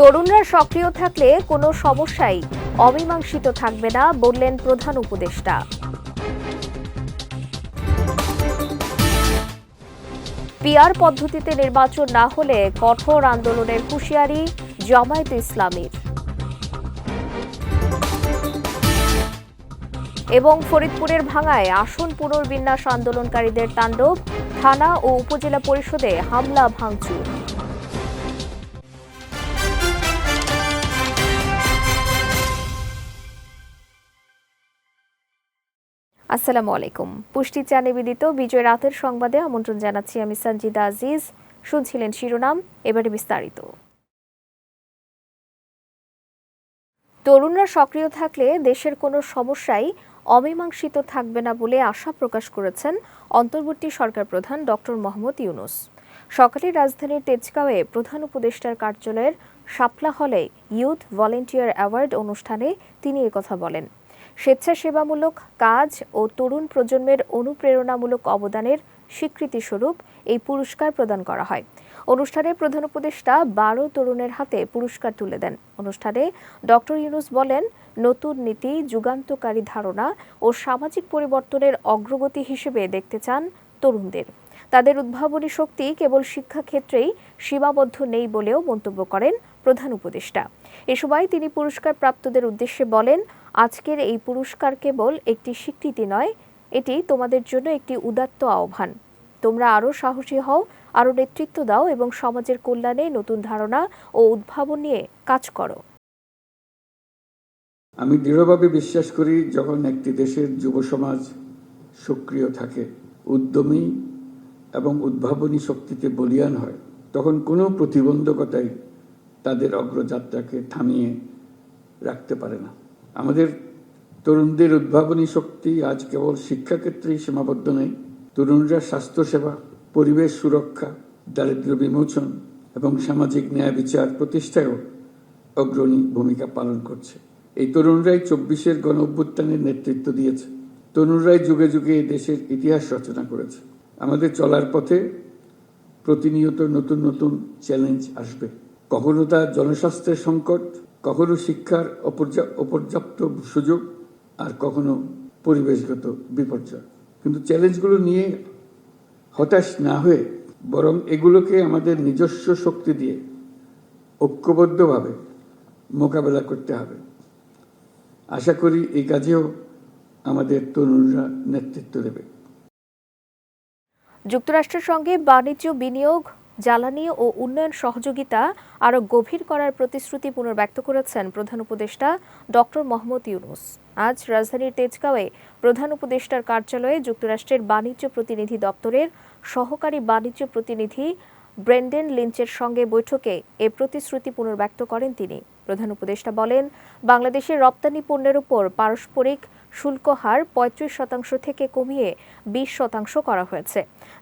তরুণরা সক্রিয় থাকলে কোনো সমস্যাই অমীমাংসিত থাকবে না বললেন প্রধান উপদেষ্টা। পিআর পদ্ধতিতে নির্বাচন না হলে কঠোর আন্দোলনের হুঁশিয়ারি জামায়াতে ইসলামীর। এবং ফরিদপুরের ভাঙায় আসন পুনর্বিন্যাস আন্দোলনকারীদের তাণ্ডব, থানা ও উপজেলা পরিষদে হামলা ভাঙচুর। আসসালামু আলাইকুম। পুষ্টি চা নিবেদিত বিজয় রাতের সংবাদে আমন্ত্রণ জানাচ্ছি আমি সঞ্জিদা আজিজ। শুনছিলেন শিরোনাম, এবারে বিস্তারিত। তরুণরা সক্রিয় থাকলে দেশের কোনো সমস্যাই অমীমাংসিত থাকবে না বলে আশা প্রকাশ করেছেন অন্তর্বর্তী সরকার প্রধান ডক্টর মোহাম্মদ ইউনুস। সকালে রাজধানীর তেজগাঁওয়ে প্রধান উপদেষ্টার কার্যালয়ের শাপলা হলে ইউথ ভলেন্টিয়ার অ্যাওয়ার্ড অনুষ্ঠানে তিনি একথা বলেন। স্বেচ্ছাসেবামূলক কাজ ও তরুণ প্রজন্মের অনুপ্রেরণামূলক অবদানের স্বীকৃতিস্বরূপ এই পুরস্কার প্রদান করা হয়। অনুষ্ঠানে প্রধান উপদেষ্টা বারো তরুণের হাতে পুরস্কার তুলে দেন। অনুষ্ঠানে ডক্টর ইউনুস বলেন, নতুন নীতি, যুগান্তকারী ধারণা ও সামাজিক পরিবর্তনের অগ্রগতি হিসেবে দেখতে চান তরুণদের। তাদের উদ্ভাবনী শক্তি কেবল শিক্ষাক্ষেত্রেই সীমাবদ্ধ নেই বলেও মন্তব্য করেন প্রধান উপদেষ্টা। এ সময় তিনি পুরস্কার প্রাপ্তদের উদ্দেশ্যে বলেন আজকের এই পুরস্কার কেবল একটি স্বীকৃতি নয়, এটি তোমাদের জন্য একটি উদাত্ত আহ্বান। তোমরা আরও সাহসী হও, আরও নেতৃত্ব দাও এবং সমাজের কল্যাণে নতুন ধারণা ও উদ্ভাবন নিয়ে কাজ করো। আমি দৃঢ়ভাবে বিশ্বাস করি, যখন একটি দেশের যুব সমাজ সক্রিয় থাকে, উদ্যমী এবং উদ্ভাবনী শক্তিতে বলিয়ান হয়, তখন কোনো প্রতিবন্ধকতাই তাদের অগ্রযাত্রাকে থামিয়ে রাখতে পারে না। আমাদের তরুণদের উদ্ভাবনী শক্তি আজ কেবল শিক্ষাক্ষেত্রেই সীমাবদ্ধ নেই তরুণরা স্বাস্থ্যসেবা, পরিবেশ সুরক্ষা, দারিদ্র্য বিমোচন এবং সামাজিক ন্যায় বিচার প্রতিষ্ঠায়ও অগ্রণী ভূমিকা পালন করছে। এই তরুণরাই চব্বিশের গণ অভ্যুত্থানের নেতৃত্ব দিয়েছে। তরুণরাই যুগে যুগে দেশের ইতিহাস রচনা করেছে। আমাদের চলার পথে প্রতিনিয়ত নতুন নতুন চ্যালেঞ্জ আসবে। কখনো তা জনস্বাস্থ্যের সংকট কখনো শিক্ষার অপর্যা- অপর্যাপ্ত সুযোগ আর কখনো পরিবেশগত বিপর্যয়। কিন্তু চ্যালেঞ্জগুলো নিয়ে হতাশ না হয়ে বরং এগুলোকে আমাদের নিজস্ব শক্তি দিয়ে ঐক্যবদ্ধভাবে মোকাবেলা করতে হবে। আশা করি এই কাজেও আমাদের তরুণরা নেতৃত্ব দেবে। যুক্তরাষ্ট্রের সঙ্গে বাণিজ্য বিনিয়োগ জ্বালানি ও উন্নয়ন সহযোগিতা আরও গভীর করার প্রতিশ্রুতি পুনর্ব্যক্ত করেছেন প্রধান উপদেষ্টা ডক্টর মোহাম্মদ ইউনুস। আজ রাজধানীর তেজগাঁওয়ে প্রধান উপদেষ্টার কার্যালয়ে যুক্তরাষ্ট্রের বাণিজ্য প্রতিনিধি দপ্তরের সহকারী বাণিজ্য প্রতিনিধি ব্রেন্ডেন লিঞ্চের সঙ্গে বৈঠকে এ প্রতিশ্রুতি পুনর্ব্যক্ত করেন তিনি। প্রধান উপদেষ্টা বলেন, বাংলাদেশের রপ্তানি পণ্যের উপর পারস্পরিক শুল্ক হার পঁয়ত্রিশ শতাংশ থেকে কমিয়ে বিশ শতাংশ করা হয়েছে,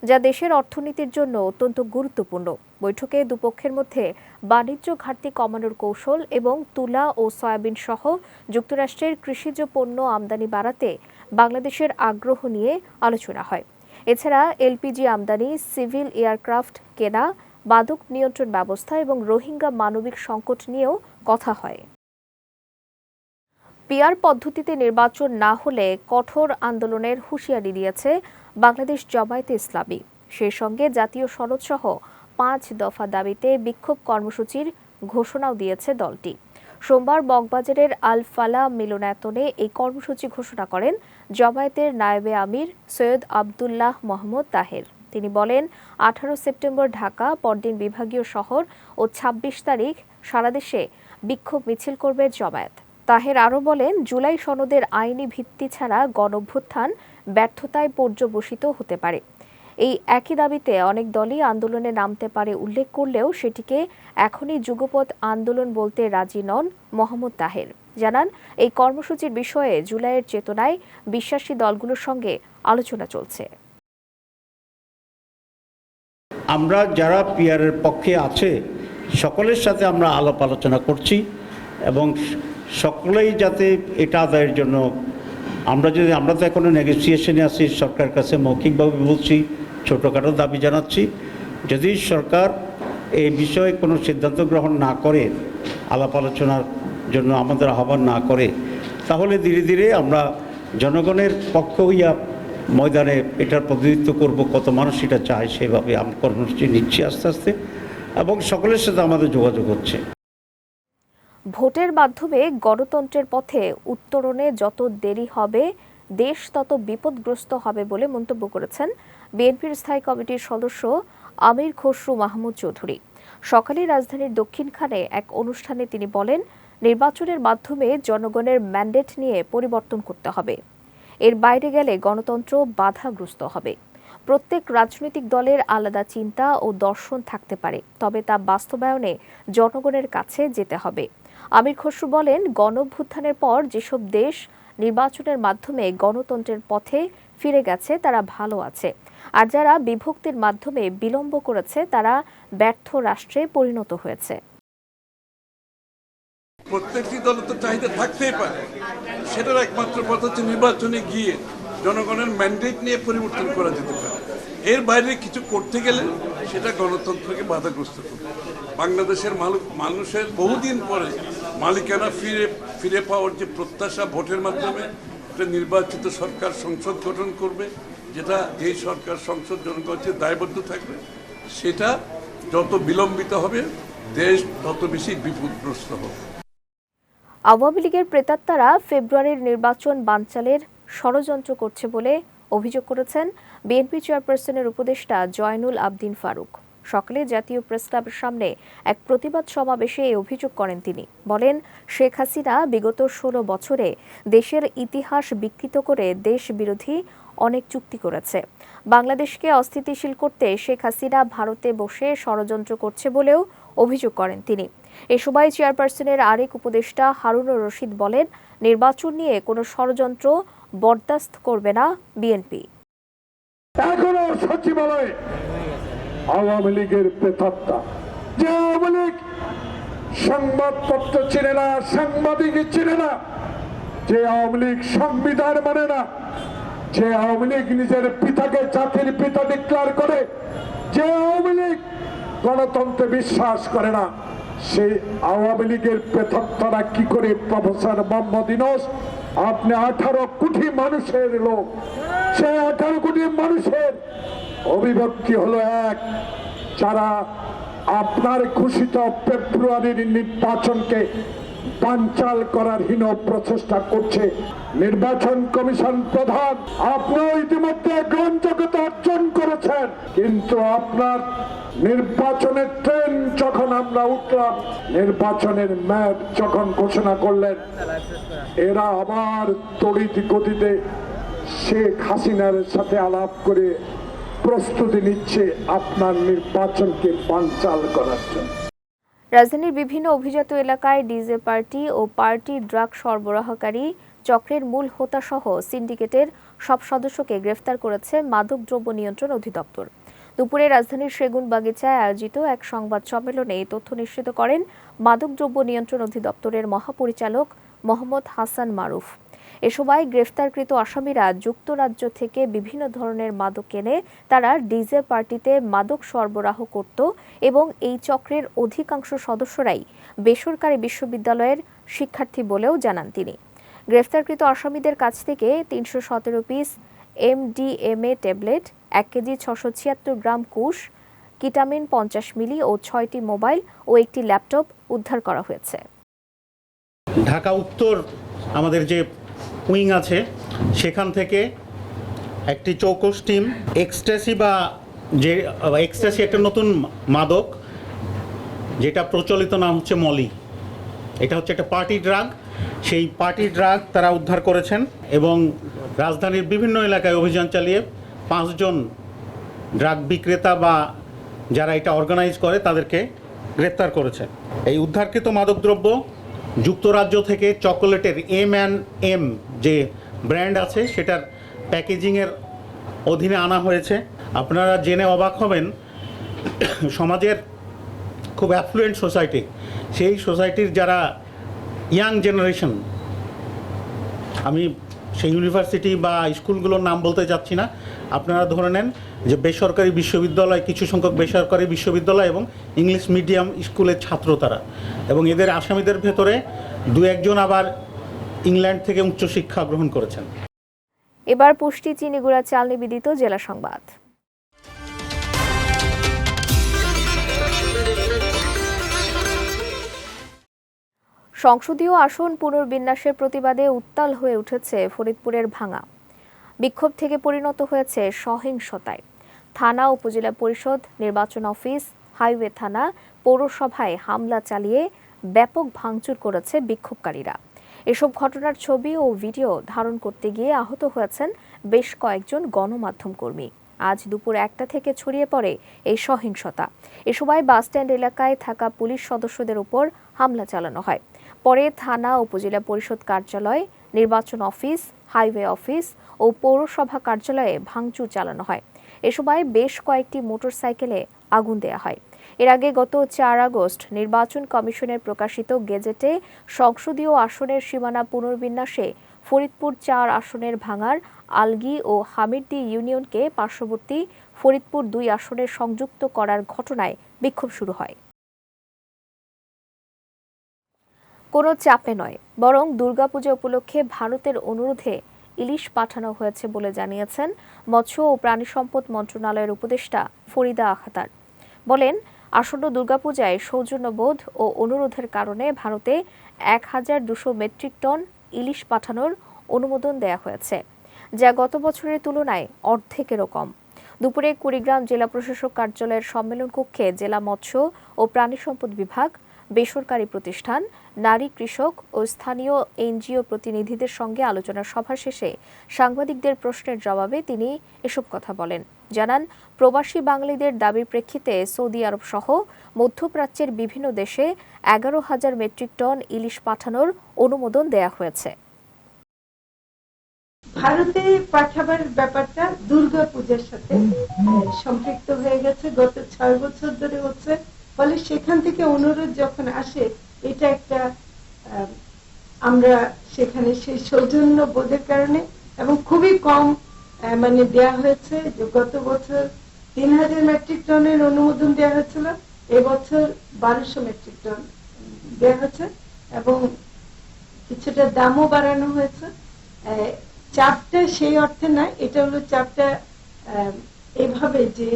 যা দেশের অর্থনীতির জন্য অত্যন্ত গুরুত্বপূর্ণ। বৈঠকে দুপক্ষের মধ্যে বাণিজ্য ঘাটতি কমানোর কৌশল এবং তুলা ও সয়াবিন সহ যুক্তরাষ্ট্রের কৃষিজ পণ্য আমদানি বাড়াতে বাংলাদেশের আগ্রহ নিয়ে আলোচনা হয়। এছাড়া এলপিজি আমদানি, সিভিল এয়ারক্রাফট কেনা মাদক নিয়ন্ত্রণ ব্যবস্থা এবং রোহিঙ্গা মানবিক সংকট নিয়েও কথা হয়। পিআর পদ্ধতিতে নির্বাচন না হলে কঠোর আন্দোলনের হুঁশিয়ারি দিয়েছে বাংলাদেশ জামায়াতে ইসলামী। সেই সঙ্গে জাতীয় সনদসহ পাঁচ দফা দাবিতে বিক্ষোভ কর্মসূচির ঘোষণাও দিয়েছে দলটি। সোমবার বকবাজারের আল ফালা মিলনায়তনে এই কর্মসূচি ঘোষণা করেন জামায়াতের নায়েবে আমির সৈয়দ আবদুল্লাহ মোহাম্মদ তাহের। তিনি বলেন, আঠারো সেপ্টেম্বর ঢাকা, পরদিন বিভাগীয় শহর ও ২৬ তারিখ সারা দেশে বিক্ষোভ মিছিল করবে জামায়াত। তাহের আরও বলেন, জুলাই সনদের আইনি ভিত্তি ছাড়া গণভ্যুত্থান ব্যর্থতায় পর্যবসিত হতে পারে। এই একই দাবিতে অনেক দলই আন্দোলনে নামতে পারে উল্লেখ করলেও সেটিকে এখনই যুগপৎ আন্দোলন বলতে রাজি নন মোহাম্মদ তাহের। জানান, এই কর্মসূচির বিষয়ে জুলাইয়ের চেতনায় বিশ্বাসী দলগুলোর সঙ্গে আলোচনা চলছে। আমরা যারা পিয়ারের পক্ষে আছে, সকলের সাথে আমরা আলাপ আলোচনা করছি এবং সকলেই যাতে এটা আদায়ের জন্য, আমরা যদি, আমরা তো এখনও নেগোসিয়েশনে আছি সরকার কাছে মৌখিকভাবে বলছি, ছোটোখাটো দাবি জানাচ্ছি, যদি সরকার এই বিষয়ে কোনো সিদ্ধান্ত গ্রহণ না করে, আলাপ আলোচনার জন্য আমাদের আহ্বান না করে, তাহলে ধীরে ধীরে আমরা জনগণের পক্ষ হইয়া ময়দানে এটার প্রতিনিধিত্ব করব, কত মানুষ এটা চায়, সেভাবে আমরা কর্মসূচি নিচ্ছি আস্তে আস্তে, এবং সকলের সাথে আমাদের যোগাযোগ হচ্ছে। ভোটের মাধ্যমে গণতন্ত্রের পথে উত্তরণে যত দেরি হবে, দেশ তত বিপদগ্রস্ত হবে বলে মন্তব্য করেছেন বিএনপির স্থায়ী কমিটির সদস্য আমির খসরু মাহমুদ চৌধুরী। সকালে রাজধানীর দক্ষিণখানে এক অনুষ্ঠানে তিনি বলেন, নির্বাচনের মাধ্যমে জনগণের ম্যান্ডেট নিয়ে পরিবর্তন করতে হবে। এর বাইরে গেলে গণতন্ত্র বাধাগ্রস্ত হবে। প্রত্যেক রাজনৈতিক দলের আলাদা চিন্তা ও দর্শন থাকতে পারে, তবে তা বাস্তবায়নে জনগণের কাছে যেতে হবে। আমির খসরু বলেন, গণভ্যুত্থানের পর যেসব দেশ নির্বাচনের মাধ্যমে গণতন্ত্রের পথে ফিরে গেছে, তারা ভালো আছে। আর যারা বিভক্তির মাধ্যমে বিলম্ব করেছে, তারা ব্যর্থ রাষ্ট্রে পরিণত হয়েছে। প্রত্যেকটি দলের তো চাহিদা থাকতেই পারে। সেটার একমাত্র পথ হচ্ছে নির্বাচনে গিয়ে জনগণের ম্যান্ডেট নিয়ে পরিবর্তন করা যেতে পারে। এর বাইরে কিছু করতে গেলে সেটা গণতন্ত্রকে বাধাগ্রস্ত করবে। বাংলাদেশের মানুষের বহুদিন পরে মালিকানা ফিরে ফিরে পাওয়ার যে প্রত্যাশা ভোটের মাধ্যমে একটা নির্বাচিত সরকার সংসদ গঠন করবে, যেটা এই সরকার সংসদ জনগণের দায়বদ্ধ থাকবে, সেটা যত বিলম্বিত হবে, দেশ তত বেশি বিপদগ্রস্ত হবে। আওয়ামী লীগের প্রেতাত্মারা ফেব্রুয়ারির নির্বাচন বানচালের ষড়যন্ত্র করছে বলে অভিযোগ করেছেন বিএনপি চেয়ারপারসনের উপদেষ্টা জয়নুল আবদিন ফারুক। সকালে জাতীয় প্রেস সামনে এক প্রতিবাদ সমাবেশে এই অভিযোগ করেন তিনি। বলেন, শেখ হাসিনা বিগত ষোলো বছরে দেশের ইতিহাস বিকৃত করে দেশ বিরোধী অনেক চুক্তি করেছে। বাংলাদেশকে অস্থিতিশীল করতে শেখ হাসিনা ভারতে বসে ষড়যন্ত্র করছে বলেও অভিযোগ করেন তিনি। এ সময় চেয়ারপারসনের আরেক উপদেষ্টা হারুনুর রশিদ বলেন, নির্বাচন নিয়ে কোনো ষড়যন্ত্র বরদাস্ত করবে না বিএনপি। এখনও সচিবালয়ে আওয়ামী লীগের প্রেতাত্মা। যে আওয়ামী লীগ সংবাদপত্র চিনে না, সাংবাদিক চিনে না, যে আওয়ামী লীগ সংবিধান মানে না, যে আওয়ামী লীগ নিজের পিতাকে জাতির পিতা ডিক্লার করে, যে আওয়ামী লীগ গণতন্ত্রে বিশ্বাস করে না, সেই আওয়ামী লীগের প্রেতাত্মারা কি করে প্রফেসর মোহাম্মদ ইনোস আপনি আঠারো কোটি মানুষের লোক সেই আঠারো কোটি মানুষের অভিব্যক্তি হলো এক, যারা আপনার ঘোষিত ফেব্রুয়ারির নির্বাচনকে বানচাল করার হীন প্রচেষ্টা করছে। নির্বাচন কমিশন প্রধান আপনিও ইতিমধ্যে গ্রহণযোগ্যতা অর্জন করেছেন। কিন্তু আপনার নির্বাচনের ট্রেন যখন আমরা উঠলাম, নির্বাচনের ম্যাপ যখন ঘোষণা করলেন, এরা আবার তড়িৎ গতিতে শেখ হাসিনার সাথে আলাপ করে প্রস্তুতি নিচ্ছে আপনার নির্বাচনকে বানচাল করার জন্য। রাজধানীর বিভিন্ন অভিজাত এলাকায় ডিজে পার্টি ও পার্টি ড্রাগ সরবরাহকারী চক্রের মূল হোতাসহ সিন্ডিকেটের সব সদস্যকে গ্রেফতার করেছে মাদকদ্রব্য নিয়ন্ত্রণ অধিদপ্তর। দুপুরে রাজধানীর সেগুন বাগিচায় আয়োজিত এক সংবাদ সম্মেলনে এই তথ্য নিশ্চিত করেন মাদকদ্রব্য নিয়ন্ত্রণ অধিদপ্তরের মহাপরিচালক মোহাম্মদ হাসান মারুফ। এ সময় গ্রেফতারকৃত আসামিরা যুক্তরাজ্য থেকে বিভিন্ন ধরনের মাদক কেনে তারা ডিজে পার্টিতে মাদক সরবরাহ করত এবং এই চক্রের অধিকাংশ সদস্যরাই বেসরকারি বিশ্ববিদ্যালয়ের শিক্ষার্থী বলেও জানান তিনি। গ্রেফতারকৃত আসামিদের কাছ থেকে তিনশো সতেরো পিস এমডিএমএ ট্যাবলেট, এক কেজি ছশো ছিয়াত্তর গ্রাম কুশ, কিটামিন পঞ্চাশ মিলি ও ছয়টি মোবাইল ও একটি ল্যাপটপ উদ্ধার করা হয়েছে। ঢাকা উত্তর আমাদের যে উইং আছে, সেখান থেকে একটি চৌকস টিম, এক্সট্যাসি বা যে, এক্সট্যাসি একটা নতুন মাদক, যেটা প্রচলিত নাম হচ্ছে মলি। এটা হচ্ছে একটা পার্টি ড্রাগ। সেই পার্টি ড্রাগ তারা উদ্ধার করেছেন এবং রাজধানীর বিভিন্ন এলাকায় অভিযান চালিয়ে পাঁচজন ড্রাগ বিক্রেতা বা যারা এটা অর্গানাইজ করে, তাদেরকে গ্রেপ্তার করেছে এই উদ্ধারকৃত মাদকদ্রব্য যুক্তরাজ্য থেকে চকোলেটের এম অ্যান্ড এম যে ব্র্যান্ড আছে সেটার প্যাকেজিংয়ের অধীনে আনা হয়েছে। আপনারা জেনে অবাক হবেন, সমাজের খুব অ্যাফ্লুয়েন্ট সোসাইটি সেই সোসাইটির যারা ইয়াং জেনারেশন আমি সেই ইউনিভার্সিটি বা স্কুলগুলোর নাম বলতে যাচ্ছি না, আপনারা ধরে নেন যে বেসরকারি বিশ্ববিদ্যালয়, কিছু সংখ্যক বেসরকারি বিশ্ববিদ্যালয় এবং ইংলিশ মিডিয়াম স্কুলের ছাত্র তারা। এবং এদের আসামিদের ভেতরে দু একজন আবার ইংল্যান্ড থেকে উচ্চশিক্ষা গ্রহণ করেছেন। এবার পুষ্টি চিনিগুড়া চাল নিবেদিত জেলা সংবাদ। সংসদীয় আসন পুনর্বিন্যাসের প্রতিবাদে উত্তাল হয়ে উঠেছে ফরিদপুরের ভাঙা। বিক্ষোভ থেকে পরিণত হয়েছে সহিংসতায়। থানা, উপজেলা পরিষদ, নির্বাচন অফিস, হাইওয়ে থানা, পৌরসভায় হামলা চালিয়ে ব্যাপক ভাঙচুর করেছে বিক্ষোভকারীরা। এসব ঘটনার ছবি ও ভিডিও ধারণ করতে গিয়ে আহত হয়েছেন বেশ কয়েকজন গণমাধ্যম কর্মী। আজ দুপুর একটা থেকে ছড়িয়ে পড়ে এই সহিংসতা। এ সময় বাসস্ট্যান্ড এলাকায় থাকা পুলিশ সদস্যদের উপর হামলা চালানো হয়। পরে থানা, উপজেলা পরিষদ কার্যালয়, নির্বাচন অফিস, হাইওয়ে অফিস ও পৌরসভা কার্যালয়ে ভাঙচুর চালানো হয়। এ সময় বেশ কয়েকটি মোটরসাইকেলে আগুন দেয়া হয়। এর আগে গত চার আগস্ট নির্বাচন কমিশনের প্রকাশিত গেজেটে সংসদীয় আসনের সীমানা পুনর্বিন্যাসে ফরিদপুর চার আসনের ভাঙার আলগি ও হামিরদি ইউনিয়নকে পার্শ্ববর্তী ফরিদপুর দুই আসনে সংযুক্ত করার ঘটনায় বিক্ষোভ শুরু হয়। কোনো চাপে নয়, বরং দুর্গাপূজা উপলক্ষে ভারতের অনুরোধে ইলিশ পাঠানো হয়েছে বলে জানিয়েছেন মৎস্য ও প্রাণী সম্পদ মন্ত্রণালয়ের উপদেষ্টা ফরিদা আখতার। বলেন আসন্ন দুর্গাপূজায় সৌজন্যবোধ ও অনুরোধের কারণে ভারতে এক হাজার দুশো মেট্রিক টন ইলিশ পাঠানোর অনুমোদন দেয়া হয়েছে, যা গত বছরের তুলনায় অর্ধেকেরও কম। দুপুরে কুড়িগ্রাম জেলা প্রশাসক কার্যালয়ের সম্মেলন কক্ষে জেলা মৎস্য ও প্রাণী সম্পদ বিভাগ, বেসরকারি প্রতিষ্ঠান, নারী কৃষক ও স্থানীয় এনজিও প্রতিনিধিদের সঙ্গে আলোচনা সভা শেষে সাংবাদিকদের প্রশ্নের জবাবে তিনি এসব কথা বলেন। জানান, প্রবাসী বাঙালিদের দাবির প্রেক্ষিতে সৌদি আরব সহ মধ্যপ্রাচ্যের বিভিন্ন দেশে এগারো হাজার মেট্রিক টন ইলিশ পাঠানোর অনুমোদন দেয়া হয়েছে। ভারতে পাঠাবার ব্যাপারটা দুর্গা পূজার সাথে সম্পৃক্ত হয়ে গেছে। গত ছয় বছর ধরে হচ্ছে। ফলে সেখান থেকে অনুরোধ যখন আসে, এটা একটা আমরা সেখানে সেই সৌজন্য বোধের কারণে এবং খুবই কম মানে দেয়া হয়েছে, যে গত বছর তিন হাজার মেট্রিক টনের অনুমোদন দেওয়া হয়েছিল, এবছর বারোশো মেট্রিক টন দেওয়া হয়েছে, এবং কিছুটা দামও বাড়ানো হয়েছে। চাপটা সেই অর্থে নয়, এটা হলো চাপটা এভাবে যে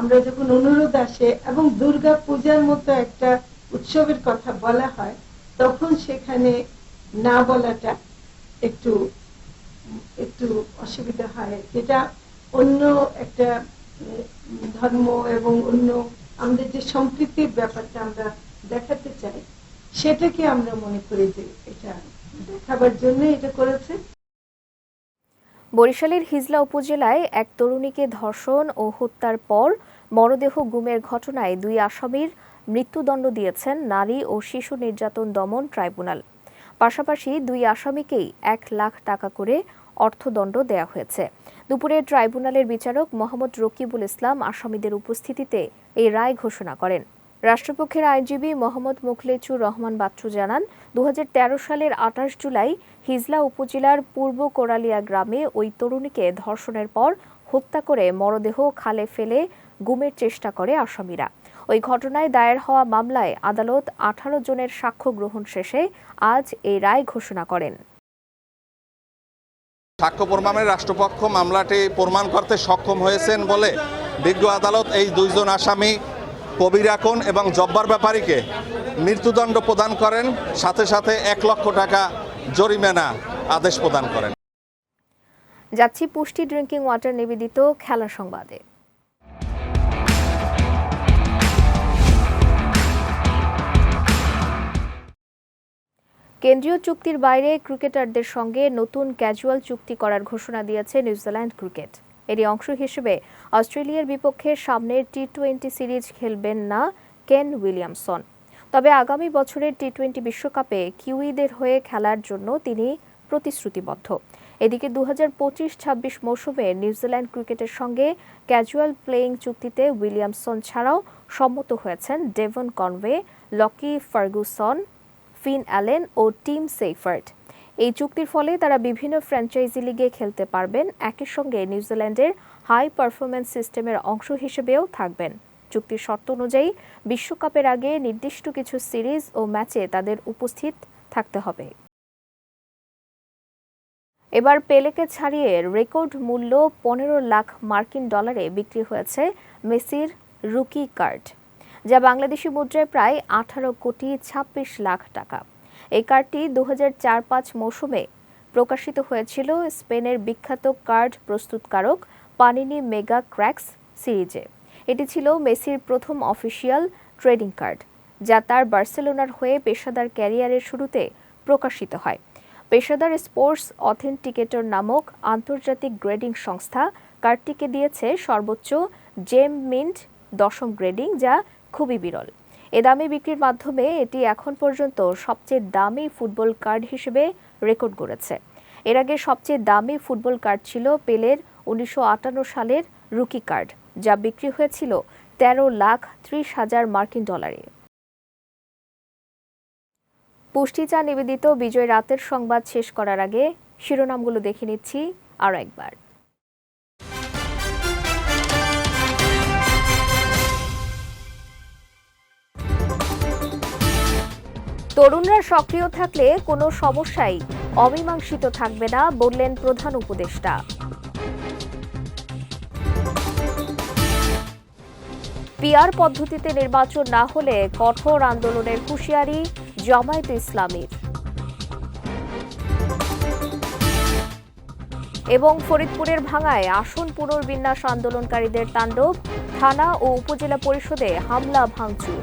আমরা যখন অনুরোধ আসে এবং দুর্গা পূজার মতো একটা উৎসবের কথা বলা হয়, তখন সেখানে না বলাটা একটু একটু অসুবিধা হয়। যেটা অন্য একটা ধর্ম এবং অন্য আমাদের যে সম্প্রীতির ব্যাপারটা আমরা দেখাতে চাই, সেটাকে আমরা মনে করি যে এটা দেখাবার জন্য এটা করেছে। বরিশালের হিজলা উপজেলায় এক তরুণীকে ধর্ষণ ও হত্যার পর মরদেহ গুমের ঘটনায় দুই আসামির মৃত্যুদণ্ড দিয়েছেন নারী ও শিশু নির্যাতন দমন ট্রাইব্যুনাল। পাশাপাশি দুই আসামিকেই এক লাখ টাকা করে অর্থদণ্ড দেয়া হয়েছে। দুপুরে ট্রাইব্যুনালের বিচারক মোহাম্মদ রকিবুল ইসলাম আসামিদের উপস্থিতিতে এই রায় ঘোষণা করেন। রাষ্ট্রপক্ষের আইনজীবী মোহাম্মদ মুখলেচুর রহমান বাচ্চু জানান দু হাজার তেরো সালের আঠাশ জুলাই হিজলা উপজেলার পূর্ব কোরালিয়া গ্রামে ওই তরুণীকে ধর্ষণের পর হত্যা করে মরদেহ খালে ফেলে গুমের চেষ্টা করে আসামিরা। ওই ঘটনায় দায়ের হওয়া মামলায় আদালত আঠারো জনের সাক্ষ্য গ্রহণ শেষে আজ এই রায় ঘোষণা করেন। সাক্ষ্য প্রমাণের রাষ্ট্রপক্ষ মামলাটি প্রমাণ করতে সক্ষম হয়েছেন বলে বিজ্ঞ আদালত এই দুইজন আসামি কবির আকন এবং জব্বার ব্যাপারীকে মৃত্যুদণ্ড প্রদান করেন, সাথে সাথে এক লক্ষ টাকা জরিমানা আদেশ প্রদান করেন। যাচ্ছি পুষ্টি ড্রিঙ্কিং ওয়াটার নিবেদিত খেলা সংবাদে। কেন্দ্রীয় চুক্তির বাইরে ক্রিকেটারদের সঙ্গে নতুন ক্যাজুয়াল চুক্তি করার ঘোষণা দিয়েছে নিউজিল্যান্ড ক্রিকেট। এরই অংশ হিসেবে অস্ট্রেলিয়ার বিপক্ষে সামনের টি টোয়েন্টি সিরিজ খেলবেন না কেন উইলিয়ামসন। তবে আগামী বছরের টি টোয়েন্টি বিশ্বকাপে কিউইদের হয়ে খেলার জন্য তিনি প্রতিশ্রুতিবদ্ধ। এদিকে দু হাজার পঁচিশ ছাব্বিশ মৌসুমে নিউজিল্যান্ড ক্রিকেটের সঙ্গে ক্যাজুয়াল প্লেয়িং চুক্তিতে উইলিয়ামসন ছাড়াও সম্মত হয়েছেন Devon Conway, Lockie Ferguson, Finn Allen ও টিম সেইফার্ট এই চুক্তির ফলে তারা বিভিন্ন ফ্র্যাঞ্চাইজি লিগে খেলতে পারবেন, একই সঙ্গে নিউজিল্যান্ডের হাই পারফরম্যান্স সিস্টেমের অংশ হিসেবেও থাকবেন। চুক্তির শর্ত অনুযায়ী বিশ্বকাপের আগে নির্দিষ্ট কিছু সিরিজ ও ম্যাচে তাদের উপস্থিত থাকতে হবে। এবার পেলেকে ছাড়িয়ে রেকর্ড মূল্য পনেরো লাখ মার্কিন ডলারে বিক্রি হয়েছে মেসির রুকি কার্ড, যা বাংলাদেশি মুদ্রায় প্রায় আঠারো কোটি ছাব্বিশ লাখ টাকা। এই কার্ডটি দু চার পাঁচ মৌসুমে প্রকাশিত হয়েছিল স্পেনের বিখ্যাত কার্ড প্রস্তুতকারক পানিনি মেগা ক্র্যাক্স সিরিজে। এটি ছিল মেসির প্রথম অফিসিয়াল ট্রেডিং কার্ড, যা তার বার্সেলোনার হয়ে পেশাদার ক্যারিয়ারের শুরুতে প্রকাশিত হয়। পেশাদার স্পোর্টস অথেন্টিকেটর নামক আন্তর্জাতিক গ্রেডিং সংস্থা কার্ডটিকে দিয়েছে সর্বোচ্চ জেম মিন্ট দশম গ্রেডিং, যা খুবই বিরল। এ দামে বিক্রির মাধ্যমে এটি এখন পর্যন্ত সবচেয়ে দামি ফুটবল কার্ড হিসেবে রেকর্ড গড়েছে। এর আগে সবচেয়ে দামি ফুটবল কার্ড ছিল পেলের উনিশশো আটান্ন সালের রুকি কার্ড, যা বিক্রি হয়েছিল তেরো লাখ ত্রিশ হাজার মার্কিন ডলারে। পুষ্টিচা নিবেদিত বিজয় রাতের সংবাদ শেষ করার আগে শিরোনামগুলো দেখে নিচ্ছি আরও একবার। তরুণরা সক্রিয় থাকলে কোনো সমস্যাই অমীমাংসিত থাকবে না বললেন প্রধান উপদেষ্টা। পিআর পদ্ধতিতে নির্বাচন না হলে কঠোর আন্দোলনের হুঁশিয়ারি জামায়াত ইসলামীর। এবং ফরিদপুরের ভাঙায় আসন পুনর্বিন্যাস আন্দোলনকারীদের তাণ্ডব, থানা ও উপজেলা পরিষদে হামলা, ভাঙচুর।